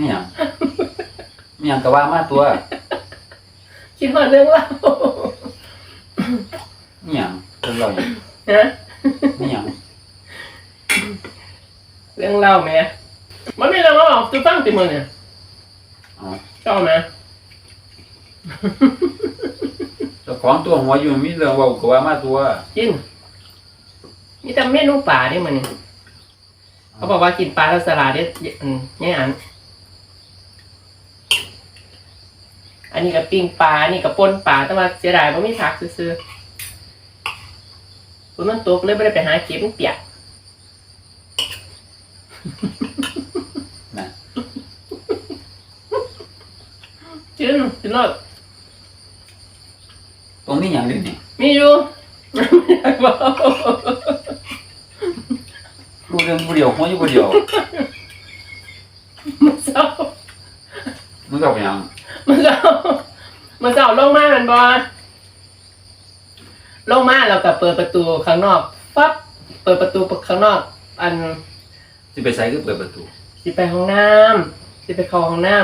ไม่หยังไม่หยังก็ว่ามาตัวคิดว่าเรื่องเล่าไม่หยังเรื่องเราหยังฮะไม่หยังเรื่องเล่าแม่มันไม่เรื่องเล่าหรอกจะฟังติมือเนี่ยอ๋อชอบไหมเจ้าของตัวหัวอยู่มีเรื่องเว่าก็ว่ามาตัวกินมีแต่เมนูป่าดิมันนี่เขาบอกว่ากินปลาแล้วสลัดเนี่ยอืมเนี่ยอัน อั นนี้ก็ปิ้งปลาอันนี้ก็ป่นปลาแต่ว่าเสียดายว่ามีผักซื้อๆฝนมันตกเลยไม่ได้ไปหาเก็บมันเปียกนะกินกินรสตรงนี้หยังเลยนี่มีอยู่ไม่อยากบอกรู้เรื่องผู้เดียวหัวอยู่ผู้เดียวมันเศร้ามันก็เป็นหยัง มันเศร้ามันเศร้าลงมามันบอลงมาเราก็เปิดประตูข้างนอกปั๊บเปิดประตูข้างนอก อันสิไปใส่ก็เปิดประตู สิไปห้องน้ำสิไปเข้าห้องน้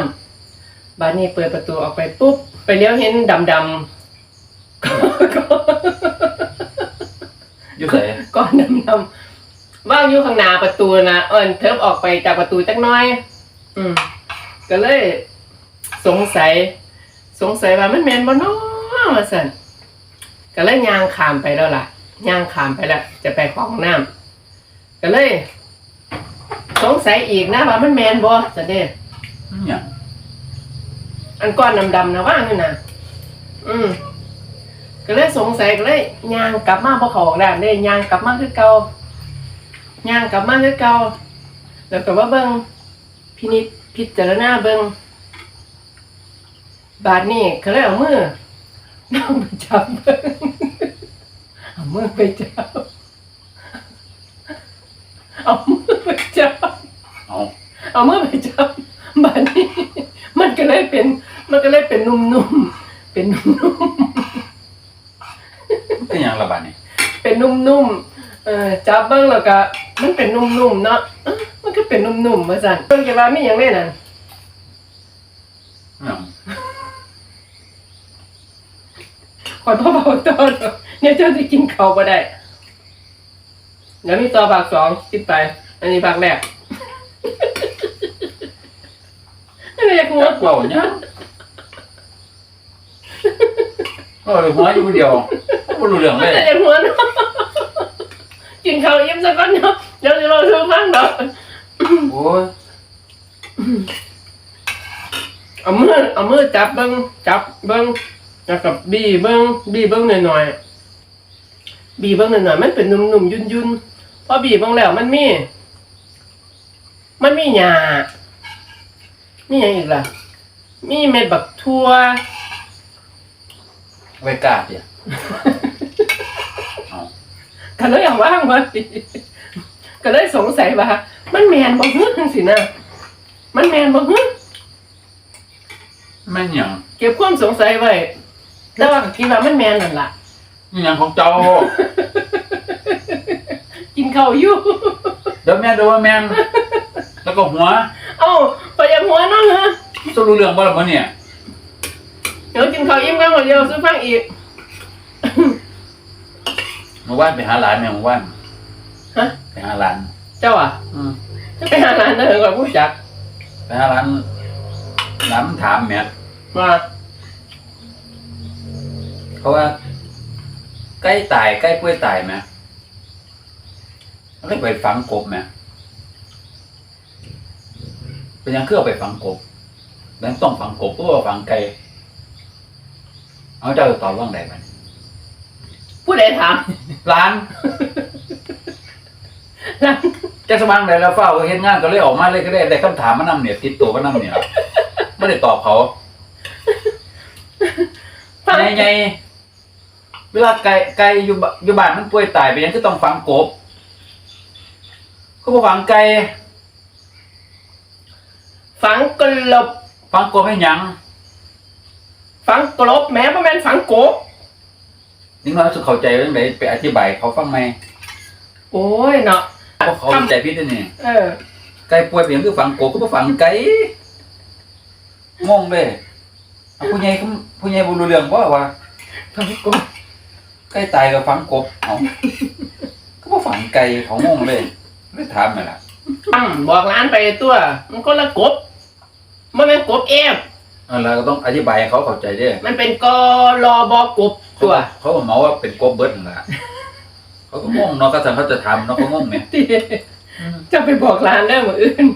ำบ้านนี้เปิดประตูออกไปปุ๊บ ไปเลี้ยวเห็นดำดำ อยู่ใส่ก้อนดำดำว่างอยู่ข้างหน้าประตูนะเอิญเทิบออกไปจากประตูจักหน้อย อืม ก็เลย สงสัย สงสัยว่ามันแมนบ่เนาะว่าสั่นก็เลยย่างขามไปแล้วล่ะย่างขามไปแล้วจะไปเข้าห้องน้ำก็เลย สงสัยอีกนะว่ามันแมนบ่จะเด้ไม่หยังอันก้อนดำๆนะว่างอยู่นะอืมก็เลยสงสัยก็เลยย่างกลับมาพอเขาออกด้านได้ย่างกลับมาคือเก่าย่างกลับมาคือเก่าแล้วก็ว่าเบิ่งพินิจพิจารณาเบิ่ง บาดนี้ก็เลยเอามือน้องไปจับเบิ่งเอามือไปจับเอามือไปจับเอาเอามือไปจับบานนี้ มันก็เลยเป็น มันก็เลยเป็นนุ่มๆเป็นนุ่มมันเป็นหยังละบาดนี่ๆเป็นนุ่มๆเออจับเบิ้งแล้วก็มันเป็นนุ่มๆเนาะเอ้ามันก็เป็นนุ่มๆมาสั่นเบิ้งจะว่ามีอย่างแน่นั่นไม่หยัง ขอพ่อเบาตอนเนี่ยเจ้าจะกินเขาวบ่ได้เดี๋ยวมีต่อภาคสองติดไป อันนี้ภาคแรกไม่อยากหัวจักเว่าหยังเออหัวอยู่ผู้เดียวบ่รู้เรื่องไม่เลยอยากหัวเนาะกินข้าวอิ่มสักก่อนเนาะเดี๋ยวจะมาซื้อฟังเนาะโอ้ยเอามือเอามือจับเบิ้งจับเบิ้ง แล้วกับบีเบิ้งบีเบิ้งหน่อยๆบีเบิ้งหน่อยๆมันเป็นนุ่มๆยุ่นๆพอบีเบิ้งแล้วมันมี มันมีหญ้ามีอย่างอีกล่ะ มีเม็ดบักทั่วไว้กาดเนี่ยเอาก็เลยเอาว่างมาสิก็เลยสงสัยว่า มันแมนบ่ฮึจังสินะมันแมนบ่ฮึแม่นหยังเก็บความสงสัยไว้ แต่ว่าก็คิดว่ามันแมนนั่นล่ะ นี่หยังของเจ้า กินข้าวอยู่ เดี๋ยวแม่ดูว่าแม่นแล้วก็หัวเอ้าไปยังหัวน้องฮะจะรู้เรื่องบ่ล่ะมื้อเนี่ยเดี๋ยวกินข้าวอิ่มกันหมดเดียวซื้อฟังอีก เมื่อวานไปหาหลานแม่เมื่อวานฮะ ไปหาหลานเจ้าอะอืมจะไปหาร้านเดินก่อนผู้จักไปหาหลานหลานมันถามแม่ว่า เขาว่า ใกล้ตายใกล้ป่วยตายไหมแล้วไปฝังกบไหมเป็นยังเครื่องไปฝังกบแล้วต้องฝังกบเพราะว่าฝังไก่เอาเจ้าจะตอบว่างใดมันผู้ใดถามร้านร้านแจ้งสมางใดแล้วเฝ้าเห็นงานก็เลยออกมาเลยก็ได้ได้คำถามมานำเนี่ยติดตัวมานำเนี่ยล่ะไม่ได้ตอบเขาฟังไงไง เวลาไก่ไก่อยู่บอยู่บ้านมันป่วยตายไปยังก็ต้องฝังกบก็บ่ฝังไก่ฝังกลบฝังกบให้หยังฝังกลบแม้ว่าแม่นฝังโกบนิ่งน้อยสุดเข้าใจเรื่องไหนไปอธิบายเขาฟังไหมโอ้ยเนาะเพราะเขาใจพิษนี่เออ ไก่ป่วยเพียงคือฝังกบก็บ่ฝังไก่งงเลยเอาผู้ใหญ่ก็ผู้ใหญ่บ่รู้เรื่องบ่ว่าฟังกบ ไก่ตายก็ฝังกบเอาก็บ่ฝังไก่เขางงเลยเลยถามมาล่ะอืมบอกร้านไปตัว มันก็ละกบมันเป็นกบเอฟอันนั้นก็ต้องอธิบายให้เขาเข้าใจเด้อมันเป็นกอรอบอกบตัว เขาก็เหมาว่าเป็นกบเบิดนั่นล่ะเขาก็งงเนาะก็สั่งเขาจะทำเนาะเขางงแหมที่จะไปบอกร้านได้เหมือนอื่น